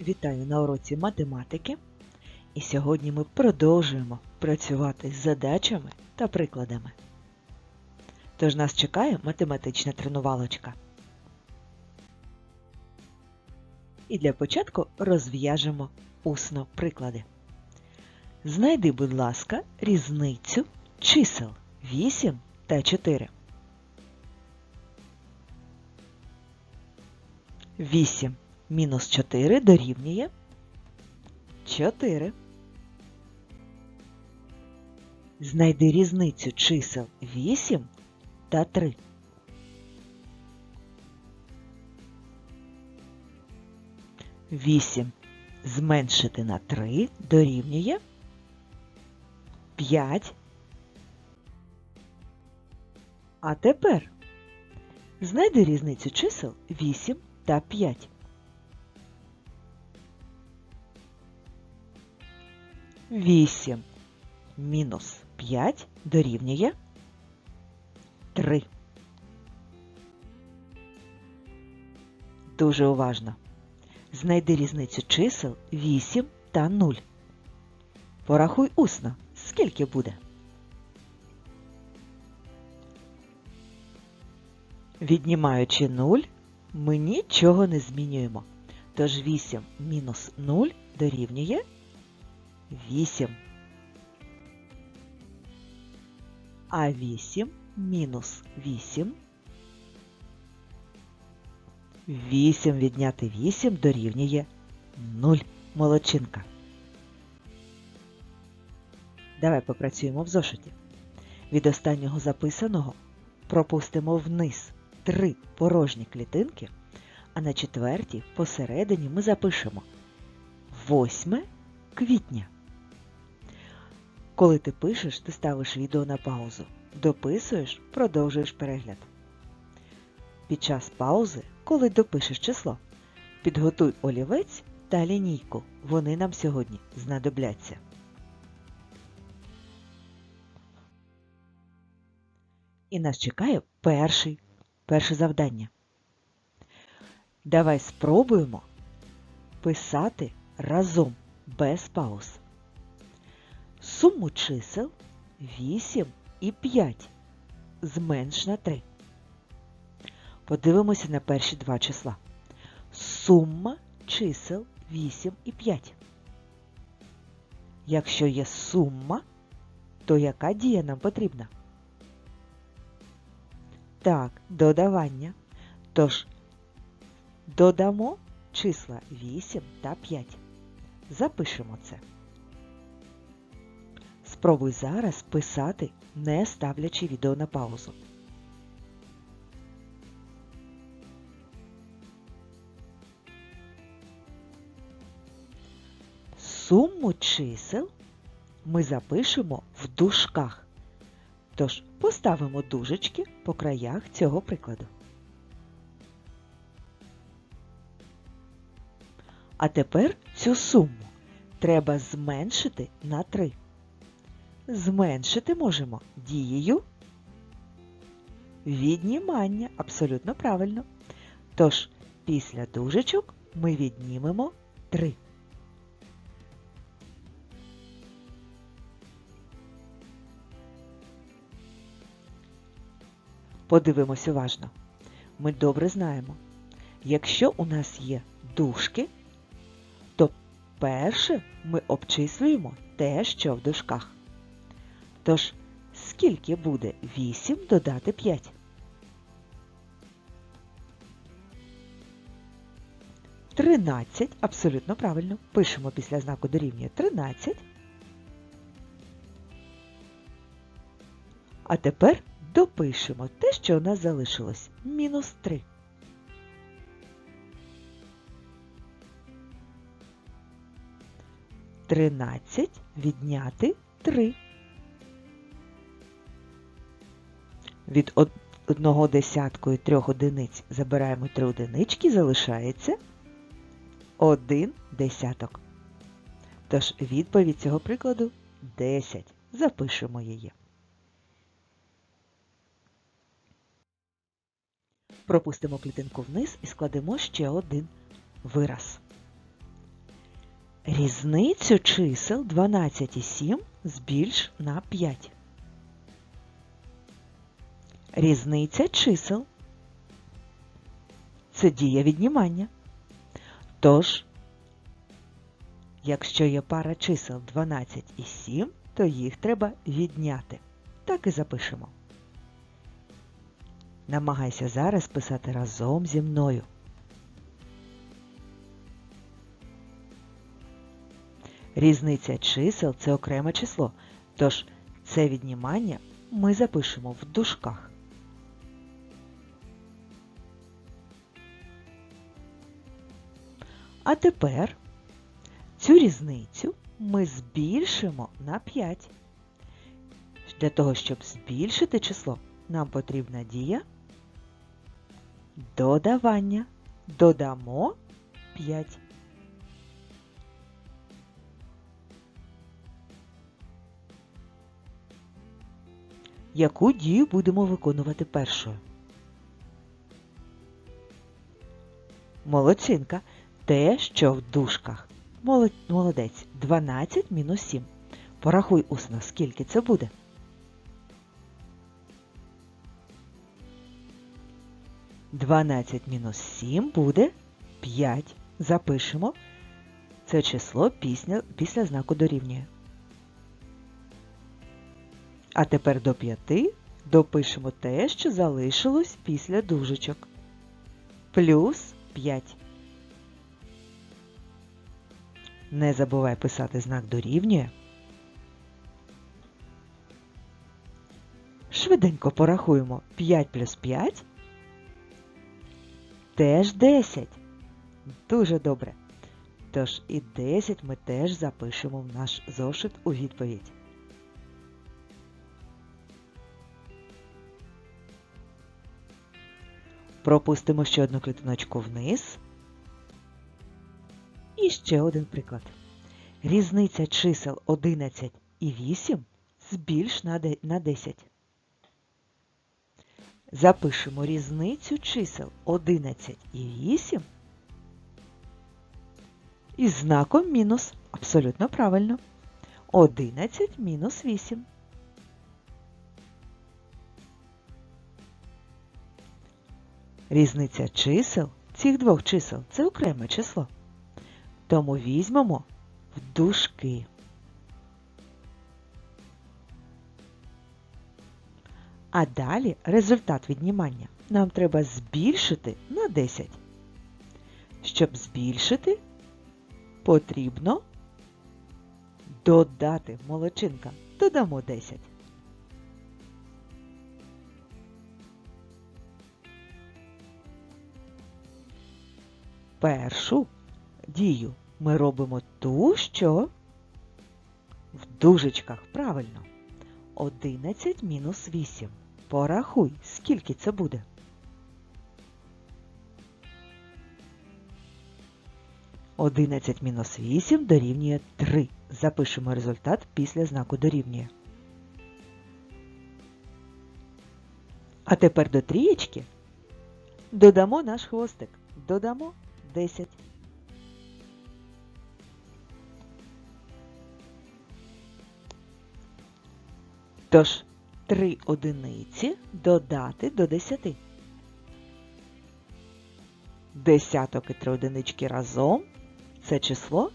Вітаю на уроці математики. І сьогодні ми продовжуємо працювати з задачами та прикладами. Тож нас чекає математична тренувалочка. І для початку розв'яжемо усно приклади. Знайди, будь ласка, різницю чисел 8 та 4. 8 мінус 4 дорівнює 4. Знайди різницю чисел 8 та 3. Вісім зменшити на 3 дорівнює 5. А тепер знайди різницю чисел 8 та 5. Вісім мінус 5 дорівнює 3. Дуже уважно. Знайди різницю чисел 8 та 0. Порахуй усно, скільки буде. Віднімаючи 0, ми нічого не змінюємо. Тож 8 мінус 0 дорівнює 8. А 8 мінус 8. 8 відняти 8 дорівнює 0. Молодчинка. Давай попрацюємо в зошиті. Від останнього записаного пропустимо вниз три порожні клітинки, а на четвертій посередині ми запишемо 8 квітня. Коли ти пишеш, ти ставиш відео на паузу. Дописуєш, продовжуєш перегляд. Під час паузи, коли допишеш число, підготуй олівець та лінійку. Вони нам сьогодні знадобляться. І нас чекає перший, перше завдання. Давай спробуємо писати разом без пауз. Суму чисел 8 і 5 зменш на 3. Подивимося на перші два числа. Сума чисел 8 і 5. Якщо є сума, то яка дія нам потрібна? Так, додавання. Тож додамо числа 8 та 5. Запишемо це. Спробуй зараз писати, не ставлячи відео на паузу. Суму чисел ми запишемо в дужках. Тож поставимо дужечки по краях цього прикладу. А тепер цю суму треба зменшити на 3. Зменшити можемо дією віднімання. Абсолютно правильно. Тож, після дужечок ми віднімемо 3. Подивимось уважно. Ми добре знаємо, якщо у нас є дужки, то перше ми обчислюємо те, що в дужках. Тож, скільки буде 8 додати 5? Тринадцять, абсолютно правильно. Пишемо після знаку дорівнює 13. А тепер допишемо те, що у нас залишилось. Мінус 3. Тринадцять відняти 3. Від од- одного десятку і трьох одиниць забираємо три одинички, залишається один десяток. Тож відповідь цього прикладу 10. Запишемо її. Пропустимо клітинку вниз і складемо ще один вираз. Різницю чисел 12 і 7 збільш на 5. Різниця чисел це дія віднімання. Тож, якщо є пара чисел 12 і 7, то їх треба відняти. Так і запишемо. Намагайся зараз писати разом зі мною. Різниця чисел це окреме число, тож це віднімання ми запишемо в дужках. А тепер цю різницю ми збільшимо на 5. Для того, щоб збільшити число, нам потрібна дія додавання. Додамо 5. Яку дію будемо виконувати першою? Молодчинка. Те, що в дужках. Молодець. 12 мінус 7. Порахуй усно, скільки це буде. Дванадцять мінус 7 буде 5. Запишемо. Це число після, після знаку дорівнює. А тепер до 5 допишемо те, що залишилось після дужечок. Плюс 5. Не забувай писати знак дорівнює. Швиденько порахуємо 5 плюс 5. Теж 10. Дуже добре. Тож і 10 ми теж запишемо в наш зошит у відповідь. Пропустимо ще одну клітиночку вниз. І ще один приклад. Різниця чисел 11 і 8 збільш на на 10. Запишемо різницю чисел 11 і 8 із знаком мінус. Абсолютно правильно. 11 мінус 8. Різниця чисел цих двох чисел це окреме число. Тому візьмемо в дужки. А далі результат віднімання нам треба збільшити на 10. Щоб збільшити, потрібно додати молодчинка. Додамо 10. Першу дію ми робимо ту, що в дужечках. Правильно. 11 мінус 8. Порахуй, скільки це буде. Одинадцять мінус 8 дорівнює 3. Запишемо результат після знаку дорівнює. А тепер до трієчки додамо наш хвостик. Додамо 10. Тож 3 одиниці додати до 10. Десяток і 3 одинички разом це число?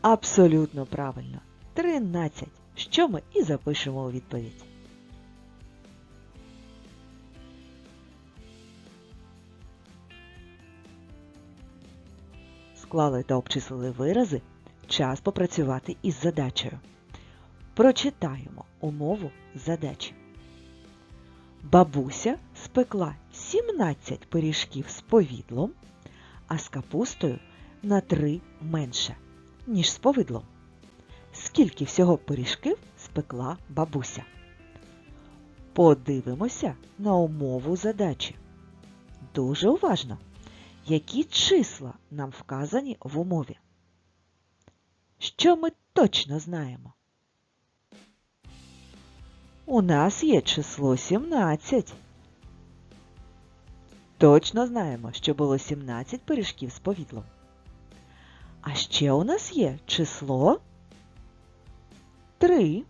Абсолютно правильно. 13. Що ми і запишемо у відповідь. Склали та обчислили вирази. Час попрацювати із задачею. Прочитаємо умову задачі. Бабуся спекла 17 пиріжків з повідлом, а з капустою на 3 менше, ніж з повидлом. Скільки всього пиріжків спекла бабуся? Подивимося на умову задачі. Дуже уважно, які числа нам вказані в умові. Що ми точно знаємо? У нас є число 17. Точно знаємо, що було 17 пиріжків з повідлом. А ще у нас є число 3.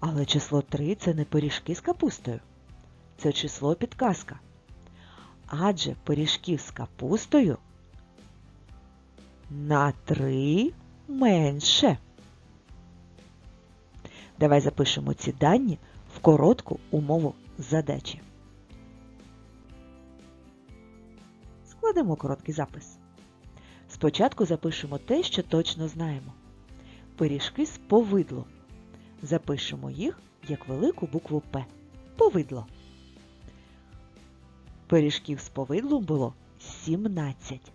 Але число 3 це не пиріжки з капустою. Це число підказка. Адже пиріжків з капустою на 3 менше. Давай запишемо ці дані в коротку умову задачі. Складемо короткий запис. Спочатку запишемо те, що точно знаємо. Пиріжки з повидлом. Запишемо їх як велику букву П. Повидло. Пиріжків з повидлом було 17.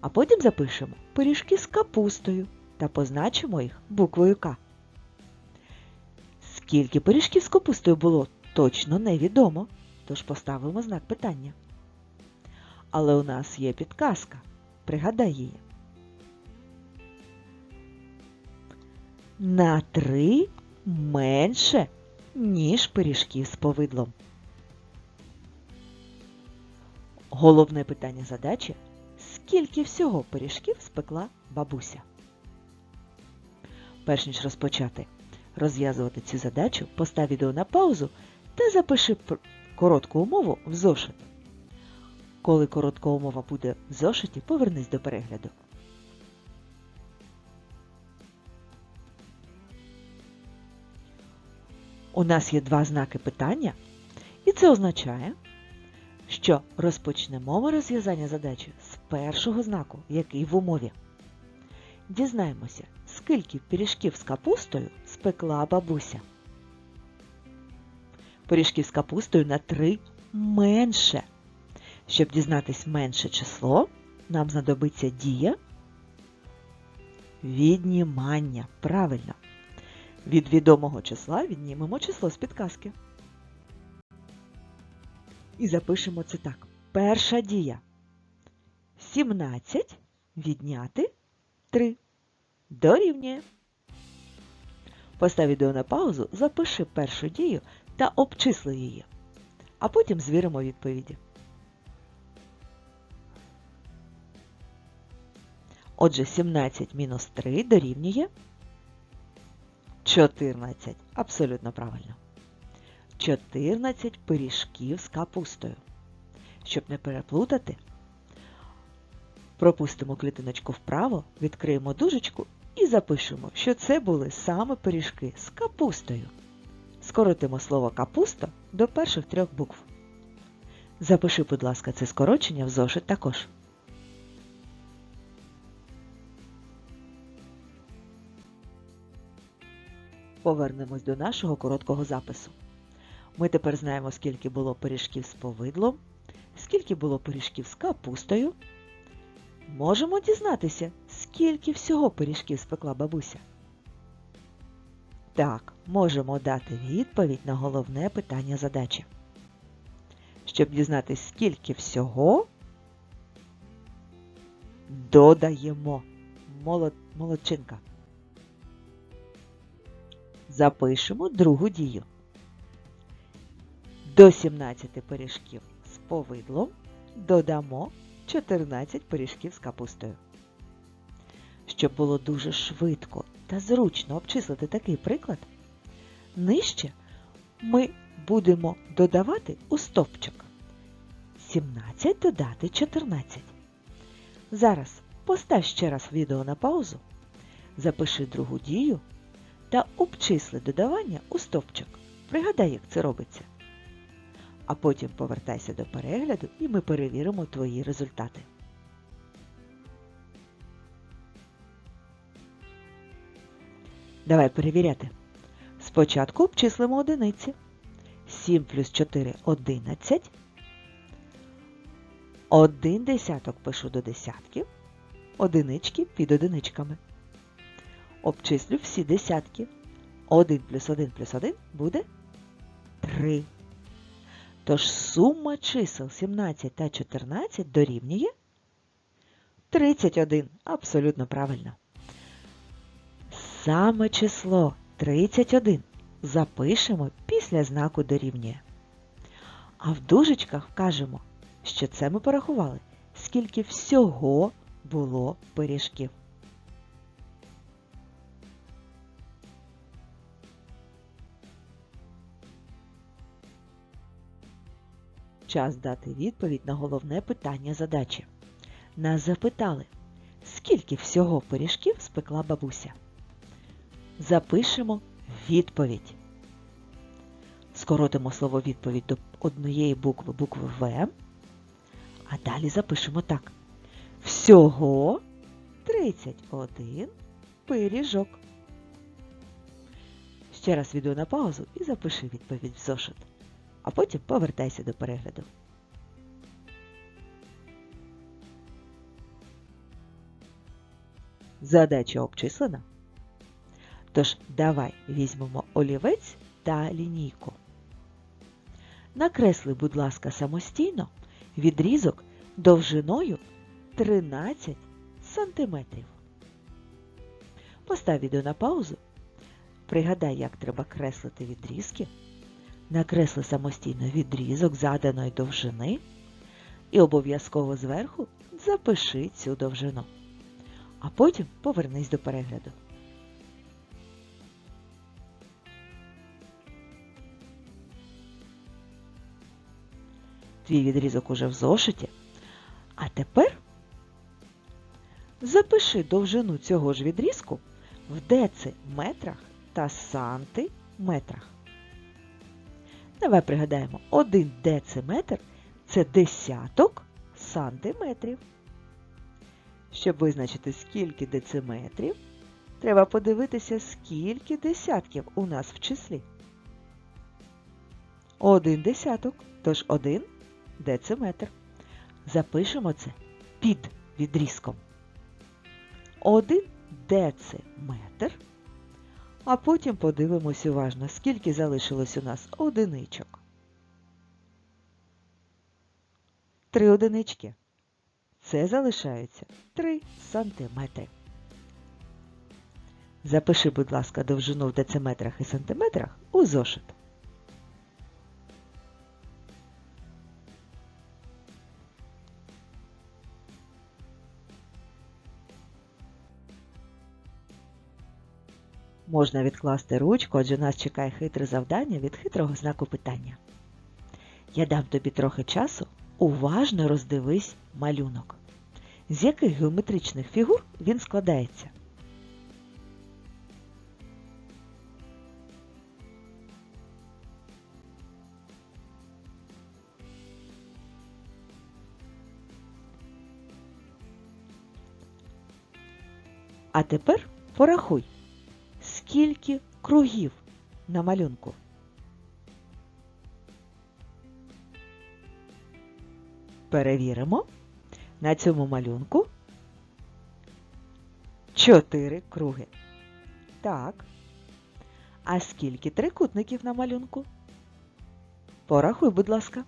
А потім запишемо пиріжки з капустою та позначимо їх буквою К. Скільки пиріжків з капустою було, точно невідомо, тож поставимо знак питання. Але у нас є підказка. Пригадай її. На три менше, ніж пиріжків з повидлом. Головне питання задачі скільки всього пиріжків спекла бабуся? Перш ніж розпочати розв'язувати цю задачу, постав відео на паузу та запиши коротку умову в зошит. Коли коротка умова буде в зошиті, повернись до перегляду. У нас є два знаки питання, і це означає, що розпочнемо ми розв'язання задачі першого знаку, який в умові. Дізнаємося, скільки пиріжків з капустою спекла бабуся. Пиріжків з капустою на 3 менше. Щоб дізнатись менше число, нам знадобиться дія віднімання. Правильно. Від відомого числа віднімемо число з підказки. І запишемо це так. Перша дія. 17 відняти 3. Дорівнює. Постав відео на паузу, запиши першу дію та обчисли її. А потім звіримо відповіді. Отже, 17 мінус 3 дорівнює 14. Абсолютно правильно. 14 пиріжків з капустою. Щоб не переплутати, пропустимо клітиночку вправо, відкриємо дужечку і запишемо, що це були саме пиріжки з капустою. Скоротимо слово капуста до перших трьох букв. Запиши, будь ласка, це скорочення в зошит також. Повернемось до нашого короткого запису. Ми тепер знаємо, скільки було пиріжків з повидлом, скільки було пиріжків з капустою. Можемо дізнатися, скільки всього пиріжків спекла бабуся. Так, можемо дати відповідь на головне питання задачі. Щоб дізнатися, скільки всього, додаємо Молод... молодчинка. Запишемо другу дію. До 17 пиріжків з повидлом додамо 14 пиріжків з капустою. Щоб було дуже швидко та зручно обчислити такий приклад, нижче ми будемо додавати у стовпчик 17 додати 14. Зараз постав ще раз відео на паузу, запиши другу дію та обчисли додавання у стовпчик. Пригадай, як це робиться. А потім повертайся до перегляду і ми перевіримо твої результати. Давай перевіряти. Спочатку обчислимо одиниці. 7 плюс 4 – 11. Один десяток пишу до десятків. Одинички під одиничками. Обчислю всі десятки. 1 плюс 1 плюс 1 буде 3. Тож сума чисел 17 та 14 дорівнює 31. Абсолютно правильно. Саме число 31 запишемо після знаку дорівнює. А в дужечках вкажемо, що це ми порахували, скільки всього було пиріжків? Час дати відповідь на головне питання задачі. Нас запитали, скільки всього пиріжків спекла бабуся? Запишемо відповідь. Скоротимо слово відповідь до однієї букви букви В. А далі запишемо так. Всього 31 пиріжок. Ще раз відео на паузу і запиши відповідь в зошит. А потім повертайся до перегляду. Задача обчислена. Тож давай візьмемо олівець та лінійку. Накресли, будь ласка, самостійно відрізок довжиною 13 сантиметрів. Постав відео на паузу. Пригадай, як треба креслити відрізки. Накресли самостійно відрізок заданої довжини і обов'язково зверху запиши цю довжину. А потім повернись до перегляду. Твій відрізок уже в зошиті. А тепер запиши довжину цього ж відрізку в дециметрах та сантиметрах. Давай пригадаємо, один дециметр це десяток сантиметрів. Щоб визначити, скільки дециметрів, треба подивитися, скільки десятків у нас в числі. Один десяток, тож один дециметр. Запишемо це під відрізком. Один дециметр. А потім подивимось уважно, скільки залишилось у нас одиничок. Три одинички. Це залишається 3 сантиметри. Запиши, будь ласка, довжину в дециметрах і сантиметрах у зошит. Можна відкласти ручку, адже нас чекає хитре завдання від хитрого знаку питання. Я дам тобі трохи часу, уважно роздивись малюнок. З яких геометричних фігур він складається? А тепер порахуй, скільки кругів на малюнку. Перевіримо. На цьому малюнку чотири круги. Так. А скільки трикутників на малюнку? Порахуй, будь ласка.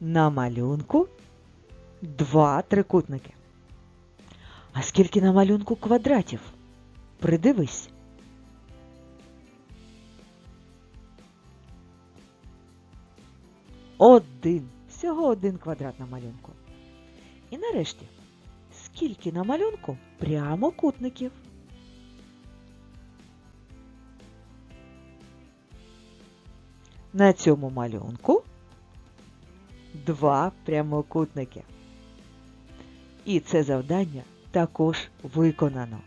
На малюнку два трикутники. А скільки на малюнку квадратів? Придивись. Один. Всього один квадрат на малюнку. І нарешті, скільки на малюнку прямокутників? На цьому малюнку два прямокутники. І це завдання також виконано.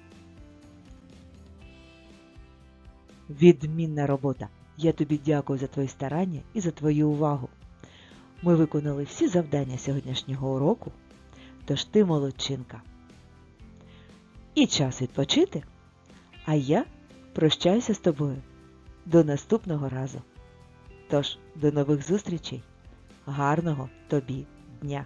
Відмінна робота. Я тобі дякую за твої старання і за твою увагу. Ми виконали всі завдання сьогоднішнього уроку, тож ти молодчинка. І час відпочити, а я прощаюся з тобою до наступного разу. Тож, до нових зустрічей, гарного тобі дня!